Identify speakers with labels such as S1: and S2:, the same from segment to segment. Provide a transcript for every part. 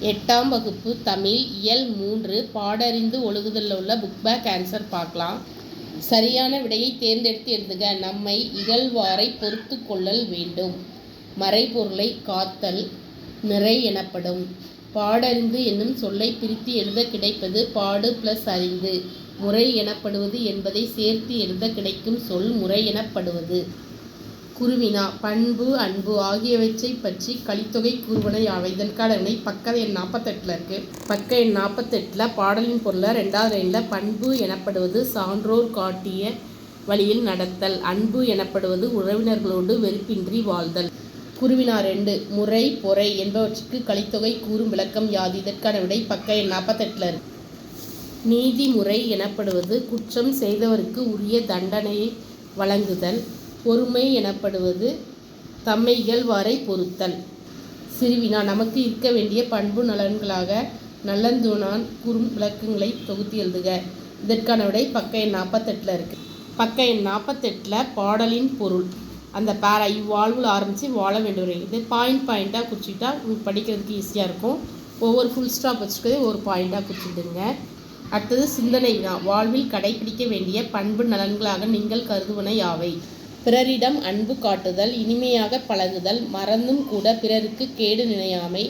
S1: எட்டாம் வகுப்பு தமிழ் இயல் மூன்று பாடறிந்து ஒழுகுதலில் உள்ள புக் பேக் ஆன்சர் பார்க்கலாம். சரியான விடையை தேர்ந்தெடுத்து எழுதுக. நம்மை இகழ்வாரை பொறுத்து கொள்ளல் வேண்டும். மறைபொருளை காத்தல் நிறை எனப்படும். பாடறிந்து என்னும் சொல்லை பிரித்து எழுத கிடைப்பது பாடு ப்ளஸ் அறிந்து. முறை எனப்படுவது என்பதை சேர்த்து எழுத கிடைக்கும் சொல் முறை எனப்படுவது. குருவினா பண்பு அன்பு ஆகியவற்றைப் பற்றி கலித்தொகை கூறுவன யாவை இதற்கான வினை பக்க எண் நாற்பத்தெட்டில் இருக்குது பக்க எண் நாற்பத்தெட்டில் பாடலின் பொருளை ரெண்டாவது லைனில் பண்பு எனப்படுவது சான்றோர் காட்டிய வழியில் நடத்தல். அன்பு எனப்படுவது உறவினர்களோடு வெறுப்பின்றி வாழ்தல். குருவினா ரெண்டு முறை பொறை என்பவற்றுக்கு கலித்தொகை கூறும் விளக்கம் யாது? இதற்கான விடை பக்க எண் நாற்பத்தெட்டில் இருக்கு. நீதிமுறை எனப்படுவது குற்றம் செய்தவருக்கு உரிய தண்டனையை வழங்குதல். பொறுமை எனப்படுவது தம்மைகள் வரை பொறுத்தல். சிறுவினா நமக்கு இருக்க வேண்டிய பண்பு நலன்களாக நல்லந்தூணான் குறும் விளக்கங்களை தொகுத்து எழுதுக. இதற்கான விடை பக்க எண் நாற்பத்தெட்டில் இருக்குது பக்க எண் நாற்பத்தெட்டில் பாடலின் பொருள். அந்த பேரா இவ்வாழ்வில் ஆரம்பித்து வாழ வேண்டும் இது பாயிண்ட் பாயிண்ட்டாக குறிச்சிட்டா உங்களுக்கு படிக்கிறதுக்கு ஈஸியாக இருக்கும். ஒவ்வொரு ஃபுல் ஸ்டாப் வச்சுக்கிறதே ஒரு பாயிண்ட்டாக குறிச்சிடுங்க அடுத்தது சிந்தனை வினா வாழ்வில் கடைபிடிக்க வேண்டிய பண்பு நலன்களாக நீங்கள் கருதுவன யாவை? பிறரிடம் அன்பு காட்டுதல் இனிமையாக பழகுதல் மறந்தும் கூட பிறருக்கு கேடு நினையாமை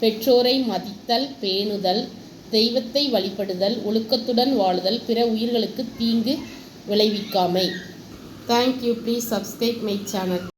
S1: பெற்றோரை மதித்தல் பேணுதல் தெய்வத்தை வழிபடுதல் ஒழுக்கத்துடன் வாழுதல் பிற உயிர்களுக்கு தீங்கு விளைவிக்காமை. Thank you please subscribe my channel